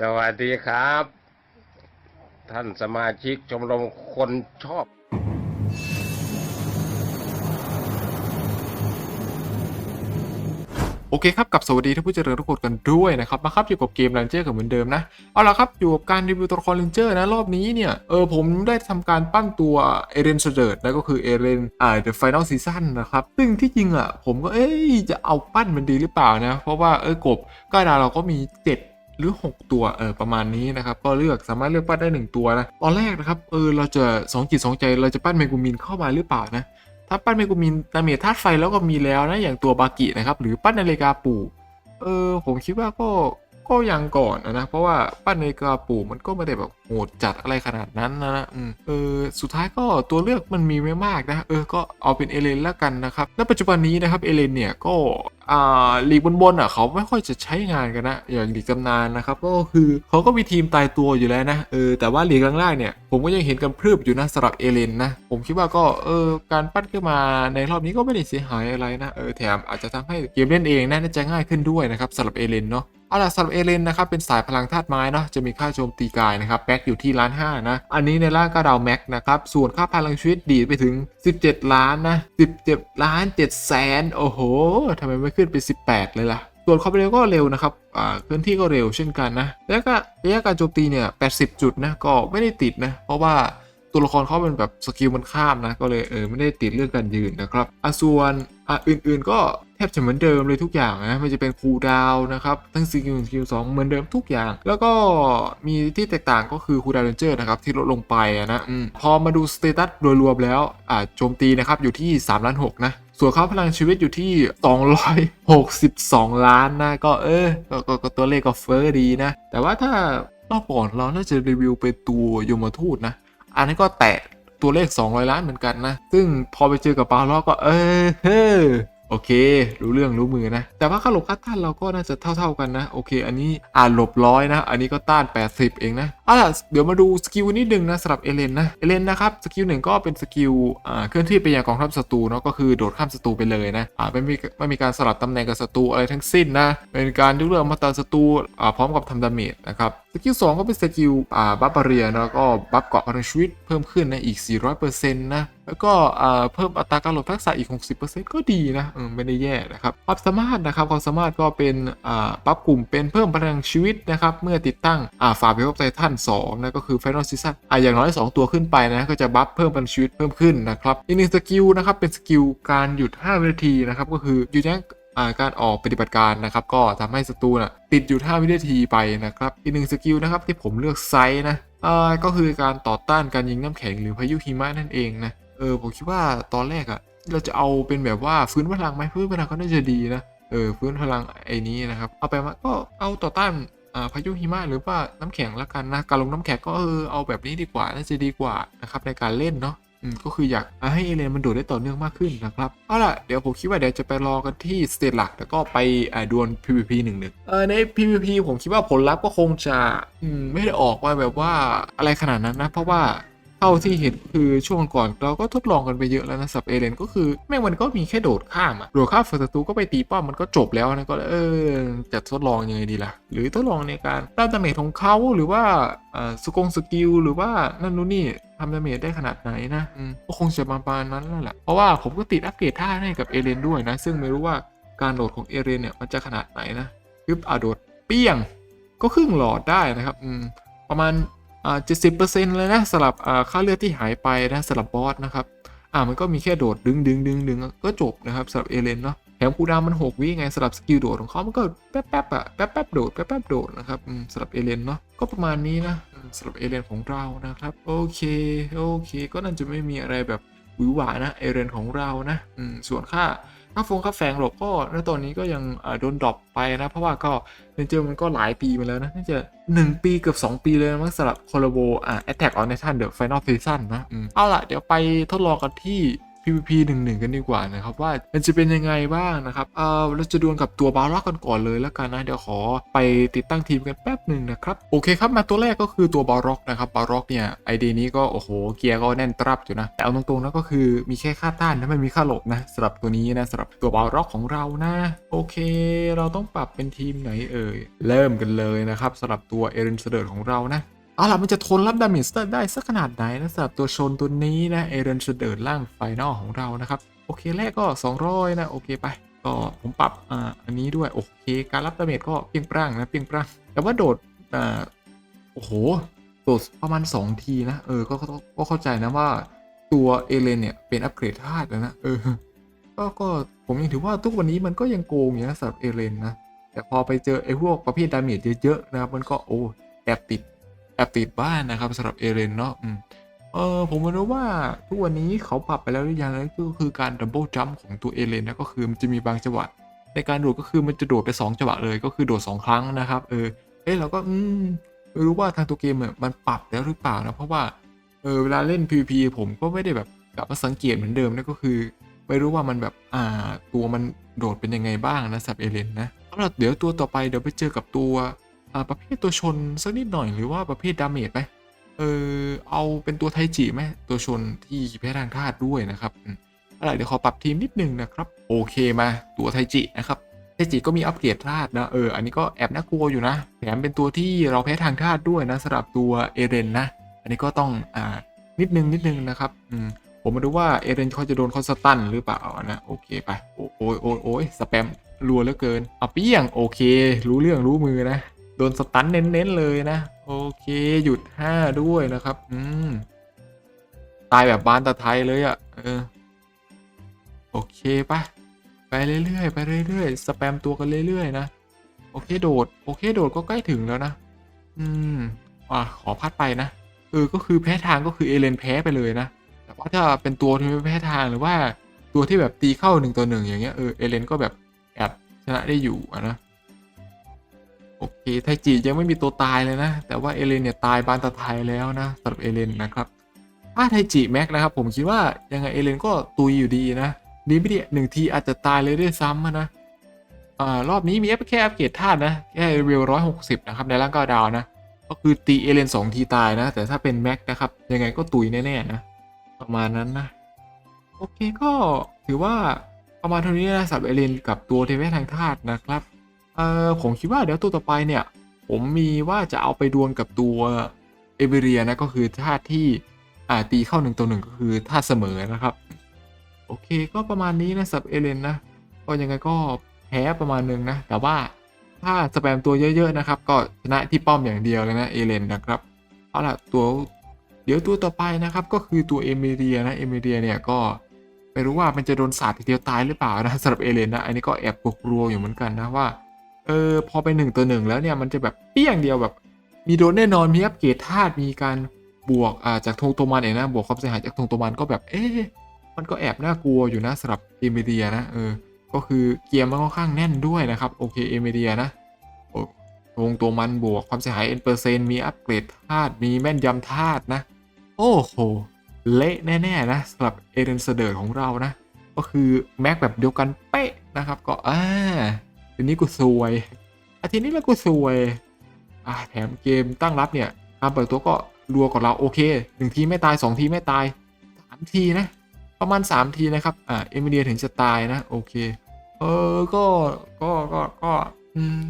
สวัสดีครับ ท่านสมาชิกชมรมคนชอบ โอเคครับกับสวัสดีท่านผู้เจริญทุกคนกันด้วยนะครับมาครับอยู่กับเกม Ranger กับเหมือนเดิมนะ เอาละครับอยู่กับการรีวิวตัวละคร Ranger นะ รอบนี้เนี่ย เออผมได้ทำการปั้นตัวเอเรนเสเดิร์ดแล้วก็คือเอเรนอ่า The Final Season นนะครับ ซึ่งที่จริงอะผมก็เอ้ยจะเอาปั้นมันดีหรือเปล่านะ เพราะว่าเออกบก็ดาวเราก็มี 7 หรือ 6 ตัวเออประมาณนี้นะครับก็เลือกสามารถเลือกปั้นได้ 1 ตัวนะตอนแรกนะครับเออเราจะสองจิตสองใจเราจะปั้นเมกูมินเข้ามาหรือเปล่านะถ้าปั้นเมกูมินดาเมจธาตุไฟแล้วก็มีแล้วนะอย่างตัวบากินะครับหรือปั้นนาฬิกาปู่เออผมคิดว่าก็ก็ยังก่อนนะ เพราะว่าปั้นนาฬิกาปู่มันก็ไม่ได้แบบโหดจัดอะไรขนาดนั้นนะนะเออสุดท้ายก็ตัวเลือกมันมีไม่มากนะ เออก็เอาเป็นเอเลนแล้วกันนะครับณปัจจุบันนี้นะครับเอเลนเนี่ยก็ ลีกบนๆอะเขาไม่ค่อยจะใช้งานกันนะอย่างลีกตำนานนะครับก็คือเขาก็มีทีมตายตัวอยู่แล้วนะเออแต่ว่าลีกล่างๆเนี่ยผมก็ยังเห็นกันพรึบอยู่นะสำหรับเอเลนนะผมคิดว่าก็เออการปั้นขึ้นมาในรอบนี้ก็ไม่ได้เสียหายอะไรนะเออแถมอาจจะทำให้เกมเล่นเองน่าจะง่ายขึ้นด้วยนะครับสำหรับเอเลนเนาะเอาล่ะสำหรับเอเลนนะครับเป็นสายพลังธาตุไม้เนาะจะมีค่าโจมตีกายนะครับแม็กอยู่ที่ล้านห้านะ อันนี้ในร่างก็ดาวแม็กนะครับ ส่วนค่าพลังชีวิตดีดไปถึง 17 ล้านนะ17 ล้าน7แสนโอ้โหทำไมไม่ขึ้นเป็น18 เลยล่ะ ส่วนความเร็วก็เร็วนะครับอ่าเคลื่อนที่ก็เร็วเช่นกันนะ แล้วก็ระยะการโจมตีเนี่ย 80 จุดนะก็ไม่ได้ติดนะ เพราะว่าตัวละครเขาเป็นแบบสกิลมันข้ามนะ ก็เลยเออไม่ได้ติดเรื่องการยืนนะครับอะส่วนอะอื่นๆก็แทบจะเหมือนเดิมเลยทุกอย่างนะมันจะเป็นคูลดาวนะครับ ทั้งสกิลหนึ่งสกิลสองเหมือนเดิมทุกอย่าง แล้วก็มีที่แตกต่างก็คือคูลดาวเรนเจอร์นะครับที่ลดลงไปนะอพอมาดูสเตตัสโดยรวมแล้วอ่าโจมตีนะครับอยู่ที่3ล้าน6นะ ส่วนค่าพลังชีวิตอยู่ที่ 262 ล้านนะก็เออก็ก็ก็ตัวเลขก็เฟ้อดีนะ แต่ว่าถ้ารอบก่อนเราน่าจะรีวิวเป็นตัวยมทูตนะ อันนี้ก็แตะตัวเลข 200 ล้านเหมือนกันนะ ซึ่งพอไปเจอกับปาล้อก็เออเฮ้อโอเค รู้เรื่องรู้มือนะ แต่ว่าค่าหลบค่าต้านเราก็น่าจะเท่า ๆกันนะ โอเค อันนี้อ่านหลบร้อยนะ อันนี้ก็ต้าน 80 เองนะ เอาล่ะเดี๋ยวมาดูสกิลนิดนึงนะสำหรับเอเลนนะเอเลนนะครับสกิลหนึ่งก็เป็นสกิลอ่าเคลื่อนที่ไปยังกองทัพศัตรูเนาะก็คือโดดข้ามศัตรูไปเลยนะอ่าไม่มีไม่มีการสลับตำแหน่งกับศัตรูอะไรทั้งสิ้นนะเป็นการยกเลิกมาตราศัตรูอ่าพร้อมกับทำดาเมจนะครับสกิล2ก็เป็นสกิลอ่าบัฟบาเรียนะก็บัฟเกาะพลังชีวิตเพิ่มขึ้นนะอีก 400%นะแล้วก็อ่าเพิ่มอัตราการหลบทักษะอีก 60%ก็ดีนะเออไม่ได้แย่นะครับความสามารถนะครับความสามารถก็เป็นอ่าปรับกลุ่มเป็นเพิ่มพลังชีวิตนะครับเมื่อติดตั้งอ่าฝาเบลไททัน2นะก็คือ Final Season อ่าอย่างน้อย 2 ตัวขึ้นไปนะก็จะบัฟเพิ่มพลังชีวิตเพิ่มขึ้นนะครับอีกหนึ่งสกิลนะครับเป็นสกิลการหยุด5วินาทีนะครับก็คือหยุดยั้งอ่าการออกปฏิบัติการนะครับก็ทำให้ศัตรูน่ะติดอยู่5วินาทีไปนะครับอีกหนึ่งสกิลนะครับที่ผมเลือกไซส์นะอ่าก็คือการต่อต้านการยิงน้ำแข็งหรือพายุหิมะนั่นเองนะเออผมคิดว่าตอนแรกอะ่ะเราจะเอาเป็นแบบว่าฟื้นพลังไหมฟื้นพลังก็น่าจะดีนะเออฟื้นพลังไอ้นี้นะครับ เอาไปมาก็เอาต่อต้าน พายุหิมะหรือว่าน้ำแข็งละกันนะการลงน้ำแข็งก็เออเอาแบบนี้ดีกว่าน่าจะดีกว่านะครับในการเล่นเนาะก็คืออยากให้เอเลนมันโดดได้ต่อเนื่องมากขึ้นนะครับ เอาล่ะ เดี๋ยวผมคิดว่าเดี๋ยวจะไปรอกันที่สเตจหลัก แล้วก็ไปดวล PVP หนึ่งหนึ่งใน PVP ผมคิดว่าผลลัพธ์ก็คงจะไม่ได้ออกมาแบบว่าอะไรขนาดนั้นนะ เพราะว่า ท่าที่เห็นคือช่วงก่อนเราก็ทดลองกันไปเยอะแล้วนะสับเอเลนก็คือแม่งมันก็มีแค่โดดข้ามอะโดดข้ามฝั่งศัตรูก็ไปตีป้อมมันก็จบแล้วนะก็เออจะทดลองยังไงดีล่ะ หรือทดลองในการต้านดาเมจของเขาหรือว่าสกงสกิลหรือว่านั่นนู่นนี่ทำดาเมจได้ขนาดไหนนะก็คงจะประมาณนั้นแหละเพราะว่าผมก็ติดอัปเกรดท่าให้กับเอเลนด้วยนะ ซึ่งไม่รู้ว่าการโหลดของเอเลนเนี่ยมันจะขนาดไหนนะปึ๊บอะโดดเปี้ยงก็ครึ่งหลอดได้นะครับประมาณ เจ็ดสิบเปอร์เซ็นต์เลยนะสลับค่าเลือดที่หายไปนะสลับบอสนะครับอ่ามันก็มีแค่โดดดึงดึงดึงดึงก็จบนะครับสำหรับเอเลนเนาะแถมคูดาวมัน6วิไงสำหรับสกิลโดดของเขามันก็แป๊บแป๊บอะแป๊บแป๊บโดดแป๊บแป๊บโดดนะครับสำหรับเอเลนเนาะก็ประมาณนี้นะสำหรับเอเลนของเรานะครับโอเคโอเค ก็น่าจะไม่มีอะไรแบบหวือหวานะเอเลนของเรานะส่วนค่า ก้าฟงก้าแฝงหลบก็ณตอนนี้ก็ยังโดนดรอปไปนะ เพราะว่าก็เรนเจอร์มันก็หลายปีมาแล้วนะน่าจะ 1 ปีเกือบ 2 ปีเลยมั้งสำหรับโคโลโบอ่า Attack on Titan The Final Season นะอืมเอาล่ะ เดี๋ยวไปทดลองกันที่ PVP หนึ่งหนึ่งกันดีกว่านะครับว่ามันจะเป็นยังไงบ้างนะครับเออเราจะดวลกับตัวบาร็อกกันก่อนเลยแล้วกันนะเดี๋ยวขอไปติดตั้งทีมกันแป๊บหนึ่งนะครับโอเคครับมาตัวแรกก็คือตัวบาร็อกนะครับบาร็อกเนี่ยไอเดียนี้ก็โอ้โหเกียร์ก็แน่นตรับอยู่นะแต่เอาตรงๆนะก็คือมีแค่ค่าต้านนะไม่มีค่าหลบนะสำหรับตัวนี้นะสำหรับตัวบาร็อกของเรานะ โอเค เราต้องปรับเป็นทีมไหนเอ่ยเริ่มกันเลยนะครับสำหรับตัวเอรินเสเดอร์ของเรานะ เอาล่ะมันจะทนรับดาเมจได้สักขนาดไหนนะสำหรับตัวชนตัวนี้นะเอเรนเสเดิร์ล่างไฟนอลของเรานะครับ โอเคแรกก็ 200 นะ โอเคไป ก็ผมปรับอ่าอันนี้ด้วย โอเค การรับดาเมจก็เปียงปร้างนะเปียงปร้างแต่ว่าโดดอ่าโอ้โห โดดประมาณ 2 ทีนะ เออก็ก็ก็เข้าใจนะว่าตัวเอเลนเนี่ยเป็นอัปเกรดธาตุแล้วนะเออก็ก็ผมยังถือว่าทุกวันนี้มันก็ยังโกงอยู่นะสำหรับเอเลนนะแต่พอไปเจอไอ้พวกประเภทดาเมจเยอะๆนะครับมันก็โอ้แอบติด แอบติดบ้านนะครับสำหรับเอเรนเนาะเออผมไม่รู้ว่าทุกวันนี้เขาปรับไปแล้วหรือยังนั่นก็คือการดับเบิลจัมป์ของตัวเอเรนนะก็คือมันจะมีบางจังหวะในการโดดก็คือมันจะโดดไป2จังหวะเลยก็คือโดด2 ครั้งนะครับเออเอ้เราก็อืมไม่รู้ว่าทางตัวเกมเนี่ยมันปรับแล้วหรือเปล่านะเพราะว่าเออเวลาเล่น PVP ผมก็ไม่ได้แบบกลับมาสังเกตเหมือนเดิมนะก็คือ ไม่รู้ว่ามันแบบอ่าตัวมันโดดเป็นยังไงบ้างนะสับเอเลนนะสำหรับเดี๋ยวตัวต่อไปเดี๋ยวไปเจอกับตัว ประเภทตัวชนสักนิดหน่อยหรือว่าประเภทดาเมจไหมเออเอาเป็นตัวไทจิไหมตัวชนที่แพ้ทางธาตุด้วยนะครับอะไรเดี๋ยวขอปรับทีมนิดนึงนะครับ โอเคมาตัวไทจินะครับไทจิก็มีอัปเกรดธาตุนะเอออันนี้ก็แอบน่ากลัวอยู่นะแถมเป็นตัวที่เราแพ้ทางธาตุด้วยนะสำหรับตัวเอเรนนะอันนี้ก็ต้องอ่านิดนึงนิดนึงนะครับอืมผมมาดูว่าเอเรนเขาจะโดนคอนสตันหรือเปล่านะโอเคไปโอ้โอ้ยโอ้ยโอ้ยสแปมรัวเหลือเกินเอาเปี้ยงโอเค รู้เรื่องรู้มือนะ โดนสตันเน้นๆเลยนะ โอเคหยุด5ด้วยนะครับ อืม ตายแบบบานตะไทยเลยอะ่ะ เออ โอเคปะไปเรื่อยๆไปเรื่อยๆสแปมตัวกันเรื่อยๆนะโอเคโดด โอเคโดดก็ใกล้ถึงแล้วนะ อืมอะขอพัดไปนะเออก็คือแพ้ทางก็คือเอเลนแพ้ไปเลยนะแต่ว่าถ้าเป็นตัวที่ไม่แพ้ทางหรือว่าตัวที่แบบตีเข้าหนึ่งต่อหนึ่งอย่างเงี้ยเออเอเลนก็แบบแอบชนะได้อยู่นะ โอเค ไทจิยังไม่มีตัวตายเลยนะ แต่ว่าเอเลนเนี่ยตายบานตะไทยแล้วนะสำหรับเอเลนนะครับถ้าไทจิแม็กนะครับ ผมคิดว่ายังไงเอเลนก็ตุยอยู่ดีนะ ดีไม่ดีหนึ่งทีอาจจะตายเลยด้วยซ้ำนะอ่ารอบนี้มีแค่อัปเกรดธาตุนะแค่เวลร้อยหกสิบนะครับในร่างก้าดาวนะ ก็คือตีเอเลนสองทีตายนะ แต่ถ้าเป็นแม็กนะครับยังไงก็ตุยแน่ๆนะประมาณนั้นนะโอเคก็ถือว่าประมาณเท่านี้นะสำหรับเอเลนกับตัวเทเวทางธาตุนะครับ เออผมคิดว่าเดี๋ยวตัวต่อไปเนี่ย ผมมีว่าจะเอาไปดวลกับตัวเอเวเรียนะก็คือธาตุที่อ่าตีเข้าหนึ่งตัวหนึ่งก็คือธาตุเสมอนะครับ โอเคก็ประมาณนี้นะสับเอเลนนะก็ยังไงก็แพ้ประมาณหนึงนะ แต่ว่าถ้าสแปมตัวเยอะๆนะครับ ก็ชนะที่ป้อมอย่างเดียวเลยนะเอเลนนะครับเอาล่ะตัวเดี๋ยวตัวต่อไปนะครับก็คือตัวเอเมเรียนะเอเมเรียเนี่ยก็ไม่รู้ว่ามันจะโดนสาดทีเดียวตายหรือเปล่านะสำหรับเอเลนนะอันนี้ก็แอบกลัวๆอยู่เหมือนกันนะว่า เออ พอไปหนึ่งตัวหนึ่งแล้วเนี่ยมันจะแบบเปี้ยงเดียวแบบ มีโดนแน่นอนมีอัปเกรดธาตุมีการบวกอ่าจากธงตัวมันเองนะบวกความเสียหายจากธงตัวมันก็แบบ เอ๊ะมันก็แอบน่ากลัวอยู่นะสำหรับเอเมเดียนะเออ ก็คือเกียร์มันค่อนข้างแน่นด้วยนะครับโอเคเอเมเดียนะธงตัวมันบวกความเสียหายเอ็นเปอร์เซนต์มีอัปเกรดธาตุมีแม่นยำธาตุนะ โอ้โหเละแน่ๆนะสำหรับเอเรนเสเดอร์ของเรานะ ก็คือแม็กแบบเดียวกันเป๊ะนะครับก็อ่า ทีนี้กูซวยอาทีนี้แล้วกูซวยอ่าแถมเกมตั้งรับเนี่ยการเปิดตัวก็รัวกว่าเราโอเคหนึ่งทีไม่ตายสองทีไม่ตายสามทีนะ ประมาณ3ทีนะครับอ่าเอมิเลียถึงจะตายนะโอเค เออก็ก็ก็ก็อืม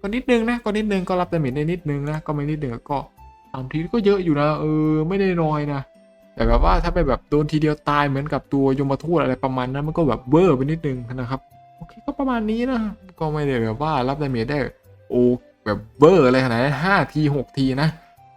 ก็นิดนึงนะก็นิดนึงก็รับดาเมจได้นิดนึงนะก็ไม่นิดนึงก็สามทีก็เยอะอยู่นะเออไม่ได้น้อยนะแต่แบบว่าถ้าไปแบบโดนทีเดียวตายเหมือนกับตัวยมทูตอะไรประมาณนั้นมันก็แบบเวอร์ไปนิดนึงนะครับ โอเคก็ประมาณนี้นะ ก็ไม่ได้แบบว่ารับดาเมจได้โอ้แบบเบอร์อะไรขนาดนั้นห้าทีหกทีนะ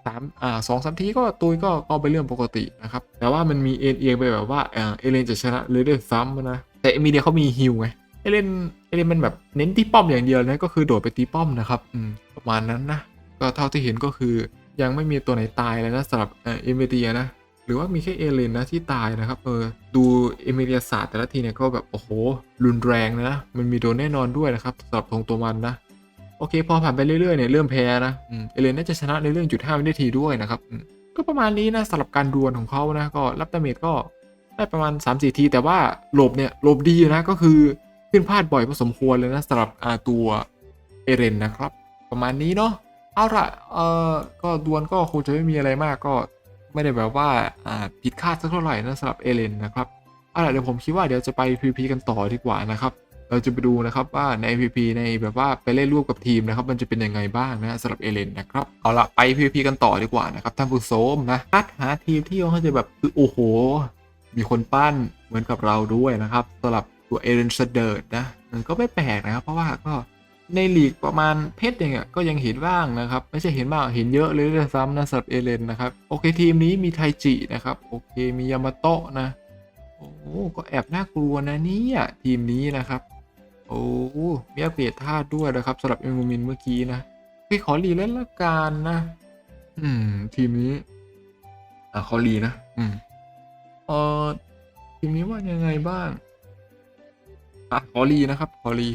สามอ่าสองสามทีก็ตุยก็ก็เป็นเรื่องปกตินะครับ แต่ว่ามันมีเอ็นเอียงไปแบบว่าเอเอเลนจะชนะเลยด้วยซ้ำนะ แต่เอมิเดียเขามีฮิลไงเอเลนเอเลนมันแบบเน้นที่ป้อมอย่างเดียวนะก็คือโดดไปตีป้อมนะครับอืมประมาณนั้นนะก็เท่าที่เห็นก็คือยังไม่มีตัวไหนตายเลยนะสำหรับเอเอมิเดียนะ รือว่ามีแค่เอเลนนะที่ตายนะครับ เออ ดูเอเมิเลียศาสตร์แต่ละทีเนี่ยก็แบบ โอ้โห รุนแรงนะ มันมีโดนแน่นอนด้วยนะครับสำหรับธงตัวมันนะ โอเค พอผ่านไปเรื่อยๆเนี่ยเริ่มแพ้นะเอเลนน่าจะชนะในเรื่องจุดห้าวินาทีด้วยนะครับก็ประมาณนี้นะสำหรับการดวลของเขานะ ก็รับดาเมจก็ได้ประมาณ 3 4 ที แต่ว่าหลบเนี่ยหลบดีนะก็คือขึ้นพลาดบ่อยพอสมควรเลยนะสำหรับอาตัวเอเรนนะครับ ประมาณนี้เนาะเอาละเออก็ดวลก็คงจะไม่มีอะไรมากก็ ไม่ได้แบบว่าผิดคาดสักเท่าไหร่นะสำหรับเอเรนนะครับเอาละเดี๋ยวผมคิดว่าเดี๋ยวจะไป PVP กันต่อดีกว่านะครับ เราจะไปดูนะครับว่าใน PVP ในแบบว่าไปเล่นร่วมกับทีมนะครับ มันจะเป็นยังไงบ้างนะสำหรับเอเลนนะครับ เอาละไป PVP กันต่อดีกว่านะครับท่านผู้ชมนะคัดหาทีมที่เขาจะแบบคือโอ้โห มีคนปั้นเหมือนกับเราด้วยนะครับสำหรับตัวเอเลนเสเดิร์ดนะมันก็ไม่แปลกนะครับ เพราะว่าก็ ในลีกประมาณเพชรอย่างเงี้ยก็ยังเห็นบ้างนะครับ ไม่ใช่เห็นบ้างเห็นเยอะเลยด้วยซ้ำนะสำหรับเอเลนนะครับ โอเคทีมนี้มีไทจินะครับ โอเคมียามาโตะนะ โอ้ก็แอบน่ากลัวนะเนี่ยทีมนี้นะครับ โอ้มีอัปเกรดธาตุด้วยนะครับสำหรับเอมูมินเมื่อกี้นะพี่ขอรีเล่นละกันนะ อืม ทีมนี้ อะขอรีนะ อืมเออทีมนี้ว่ายังไงบ้างอะขอรีนะครับ ขอรี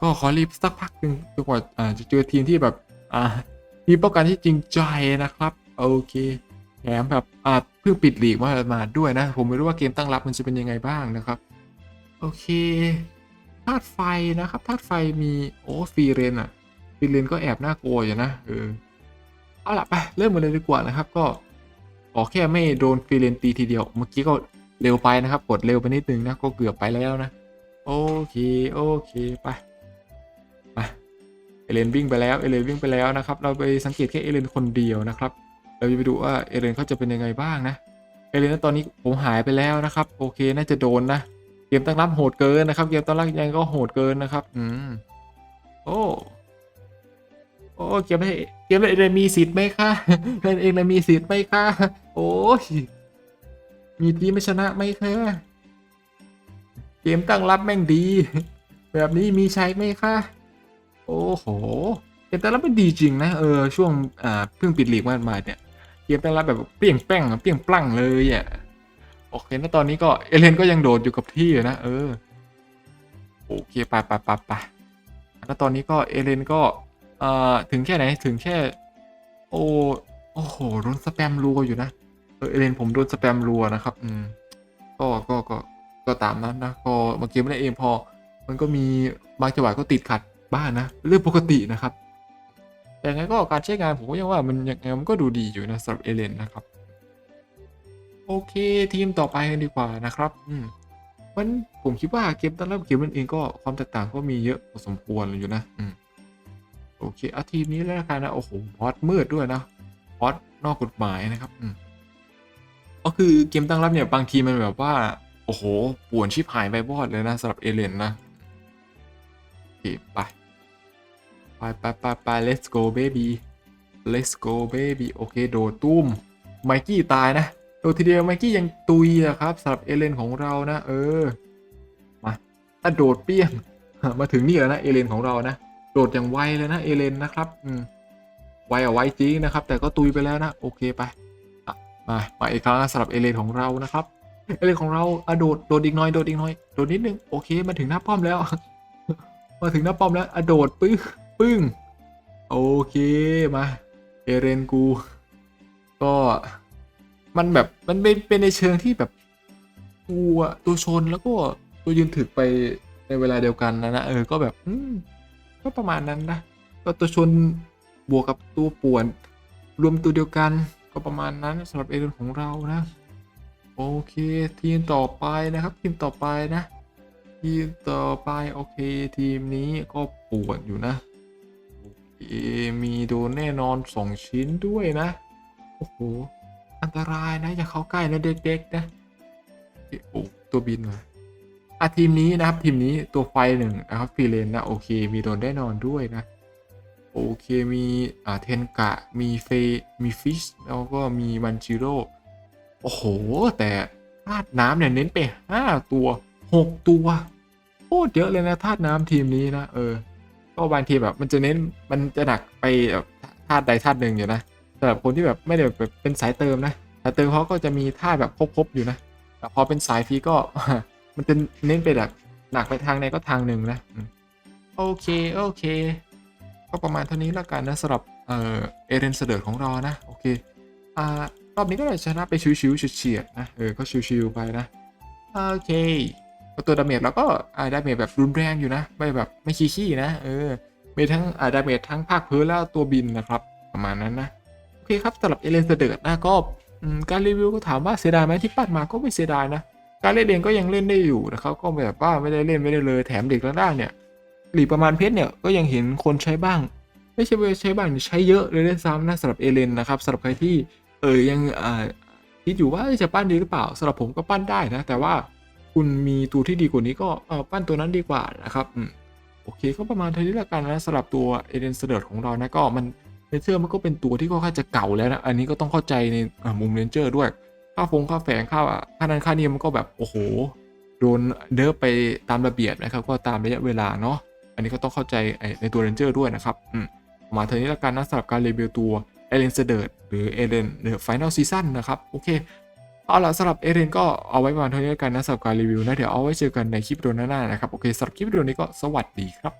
ก็ขอรีบสักพักหนึ่งจนกว่าอ่าจะเจอทีมที่แบบอ่าทีมป้องกันที่จริงใจนะครับ โอเคแถมแบบอ่าเพิ่งปิดลีกมามาด้วยนะ ผมไม่รู้ว่าเกมตั้งรับมันจะเป็นยังไงบ้างนะครับ โอเคธาตุไฟนะครับธาตุไฟมีโอ้ฟีเรนอะฟีเรนก็แอบน่ากลัวอยู่นะเออเอาละไปเริ่มกันเลยดีกว่านะครับ ก็ขอแค่ไม่โดนฟีเรนตีทีเดียว เมื่อกี้ก็เร็วไปนะครับ กดเร็วไปนิดนึงนะก็เกือบไปแล้วนะ โอเคโอเคไป เอเลนวิ่งไปแล้วเอเลนวิ่งไปแล้วนะครับ เราไปสังเกตแค่เอเลนคนเดียวนะครับ เราจะไปดูว่าเอเลนเขาจะเป็นยังไงบ้างนะเอเลนตอนนี้ผมหายไปแล้วนะครับ โอเคน่าจะโดนนะเกมตั้งรับโหดเกินนะครับเกมตั้งรับยังก็โหดเกินนะครับ อืมโอ้โอ้เกมได้เกมได้เองมีสิทธิ์ไหมคะเล่นเองเลยมีสิทธิ์ไหมคะโอ้ยมีทีไม่ชนะไหมคะเกมตั้งรับแม่งดี แบบนี้มีใช้ไหมคะ โอ้โหเกมตั้งรับมันดีจริงนะเออช่วงอ่าเพิ่งปิดลีกมามาเนี่ยเกมตั้งรับแบบเปรี้ยงแป้งเปรี้ยงปลั่งเลยอะโอเคนะตอนนี้ก็เอเลนก็ยังโดดอยู่กับที่อยู่นะเออโอเคไปไปไปไปแล้วตอนนี้ก็เอเลนก็เอ่อถึงแค่ไหนถึงแค่ โอ้โอ้โหโดนสแปมรัวอยู่นะเออเอเลนผมโดนสแปมรัวนะครับอืมก็ก็ก็ก็ตามนั้นนะพอเมื่อกี้ไม่ได้เองพอ มันก็มีบางจังหวะก็ติดขัด บ้างนะเรื่องปกตินะครับ แต่ไงก็การใช้งานผมก็ยังว่ามันยังไงมันก็ดูดีอยู่นะสำหรับเอเลนนะครับ โอเคทีมต่อไปกันดีกว่านะครับ อืมมันผมคิดว่าเกมตั้งรับเกมมันเองก็ความแตกต่างก็มีเยอะพอสมควรเลยอยู่นะ อืมโอเคเอาทีมนี้แล้วกันนะโอ้โหพอดมืดด้วยนะพอดนอกกฎหมายนะครับ อืมก็คือเกมตั้งรับเนี่ยบางทีมันแบบว่า โอ้โหป่วนชิบหายไปบอดเลยนะสำหรับเอเลนนะโอเคไป ไปไปไปไป let's go baby let's go baby โอเคโดดตุ้มไมกี้ตายนะโดยทีเดียวไมกี้ยังตุยอะครับสำหรับเอเลนของเรานะ เออมาถ้าโดดเปี้ยงมาถึงนี่แล้วนะเอเลนของเรานะโดดอย่างไวเลยนะเอเลนนะครับอืมไวอะไวจริงนะครับ แต่ก็ตุยไปแล้วนะโอเคไปมามาอีกครั้งสำหรับเอเลนของเรานะครับเอเลนของเราอะโดดโดดอีกหน้อยโดดอีกหน้อยโดดนิดนึงโอเคมาถึงหน้าป้อมแล้ว มาถึงหน้าป้อมแล้วอะโดดปึ้ง ปึ้ง โอเค มา เอเลนกู ก็มันแบบมันเป็นเป็นในเชิงที่แบบตัวตัวชนแล้วก็ตัวยืนถึกไปในเวลาเดียวกันนะนะเออก็แบบอืมก็ประมาณนั้นนะก็ตัวชนบวกกับตัวป่วน รวมตัวเดียวกัน ก็ประมาณนั้นสำหรับเอเดนของเรานะ โอเค ทีมต่อไปนะครับ ทีมต่อไปนะ ทีมต่อไปโอเค ทีมนี้ก็ป่วนอยู่นะ มีโดนแน่นอนสองชิ้นด้วยนะ โอ้โห อันตรายนะ อย่าเข้าใกล้นะเด็กๆนะโอ้ตัวบินมาอะทีมนี้นะครับ ทีมนี้ตัวไฟหนึ่งนะครับฟีเลนนะ โอเค มีโดนได้นอนด้วยนะ โอเคมีอ่าเทนกะ มีเฟมีฟิชแล้วก็มีมันจิโร่โอ้โห แต่ธาตุน้ำเนี่ยเน้นไปห้าตัวหกตัวโคตรเยอะเลยนะธาตุน้ำทีมนี้นะเออ ก็บางทีแบบมันจะเน้นมันจะหนักไปแบบธาตุใดธาตุหนึ่งอยู่นะสำหรับคนที่แบบไม่ได้แบบเป็นสายเติมนะสายเติมเขาก็จะมีท่าแบบครบๆอยู่นะแต่พอเป็นสายฟรีก็มันจะเน้นไปแบบหนักไปทางใดก็ทางหนึ่งนะโอเคโอเค ก็ประมาณเท่านี้ละกันนะสำหรับเออเอเรนเสเดิร์ของเรานะโอเคอ่ารอบนี้ก็เลยชนะไปชิวๆเฉียดๆนะเออก็ชิวๆไปนะโอเค ตัวดาเมจแล้วก็อาดาเมจแบบรุนแรงอยู่นะ ไม่แบบไม่ขี้ๆนะ เออ มีทั้งอาดาเมจทั้งภาคพื้นแล้วตัวบินนะครับ ประมาณนั้นนะ โอเคครับสำหรับเอเลนเสเดิร์ดนะก็การรีวิวก็ถามว่าเสียดายไหมที่ปัดมาก็ไม่เสียดายนะ การเล่นเองก็ยังเล่นได้อยู่นะครับ ก็แบบว่าไม่ได้เล่นไม่ได้เลยแถมเด็กล่างๆเนี่ยหลีกประมาณเพชรเนี่ยก็ยังเห็นคนใช้บ้าง ไม่ใช่ว่าใช้บ้างใช้เยอะเลยด้วยซ้ำนะสำหรับเอเลนนะครับสำหรับใครที่เออยังคิดอยู่ว่าจะปั้นดีหรือเปล่าสำหรับผมก็ปั้นได้นะ แต่ว่า คุณมีตัวที่ดีกว่านี้ก็เออปั้นตัวนั้นดีกว่านะครับอืมโอเคก็ประมาณเท่านี้ละกันนะสำหรับตัวเอเลนเสเดิร์ของเรานะก็มันเนเจอร์มันก็เป็นตัวที่ค่อนข้างจะเก่าแล้วนะอันนี้ก็ต้องเข้าใจในมุมเรนเจอร์ด้วยค่าฟงค่าแฝงค่าค่านั้นค่านี้มันก็แบบโอ้โหโดนเดิฟไปตามระเบียบนะครับ ก็ตามระยะเวลาเนาะอันนี้ก็ต้องเข้าใจในตัวเรนเจอร์ด้วยนะครับมมาเท่านี้ละกันนะสำหรับการรีวิวตัวเอเลนเซเดิร์หรือเอเลนเดอะฟิแนลซีซั่นนะครับโอเค เอาล่ะสำหรับเอเรนก็เอาไว้ประมาณเท่านี้กันนะสำหรับการรีวิวนะ เดี๋ยวเอาไว้เจอกันในคลิปวิดีโอหน้าๆนะครับ โอเคสำหรับคลิปวิดีโอนี้ก็สวัสดีครับ